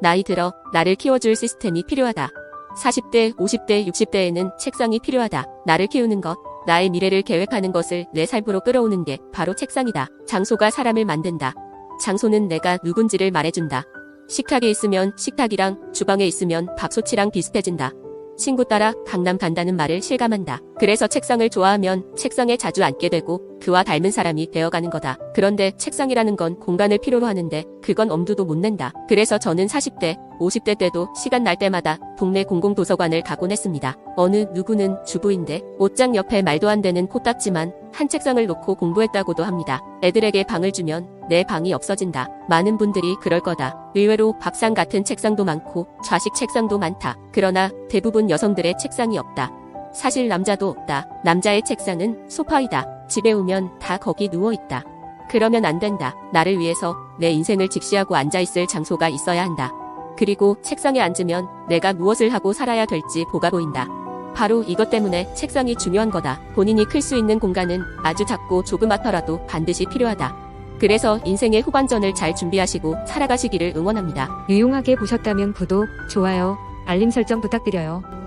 나이 들어 나를 키워줄 시스템이 필요하다. 40대, 50대, 60대에는 책상이 필요하다. 나를 키우는 것, 나의 미래를 계획하는 것을 내 삶으로 끌어오는 게 바로 책상이다. 장소가 사람을 만든다. 장소는 내가 누군지를 말해준다. 식탁에 있으면 식탁이랑 주방에 있으면 밥솥이랑 비슷해진다. 친구 따라 강남 간다는 말을 실감한다. 그래서 책상을 좋아하면 책상에 자주 앉게 되고 그와 닮은 사람이 되어가는 거다. 그런데 책상이라는 건 공간을 필요로 하는데 그건 엄두도 못 낸다. 그래서 저는 40대, 50대 때도 시간 날 때마다 동네 공공도서관을 가곤 했습니다. 어느 누구는 주부인데 옷장 옆에 말도 안 되는 코딱지만 한 책상을 놓고 공부했다고도 합니다. 애들에게 방을 주면 내 방이 없어진다. 많은 분들이 그럴 거다. 의외로 밥상 같은 책상도 많고 좌식 책상도 많다. 그러나 대부분 여성들의 책상이 없다. 사실 남자도 없다. 남자의 책상은 소파이다. 집에 오면 다 거기 누워 있다. 그러면 안 된다. 나를 위해서 내 인생을 직시하고 앉아있을 장소가 있어야 한다. 그리고 책상에 앉으면 내가 무엇을 하고 살아야 될지 보가 보인다. 바로 이것 때문에 책상이 중요한 거다. 본인이 클 수 있는 공간은 아주 작고 조그맣더라도 반드시 필요하다. 그래서 인생의 후반전을 잘 준비하시고 살아가시기를 응원합니다. 유용하게 보셨다면 구독, 좋아요, 알림 설정 부탁드려요.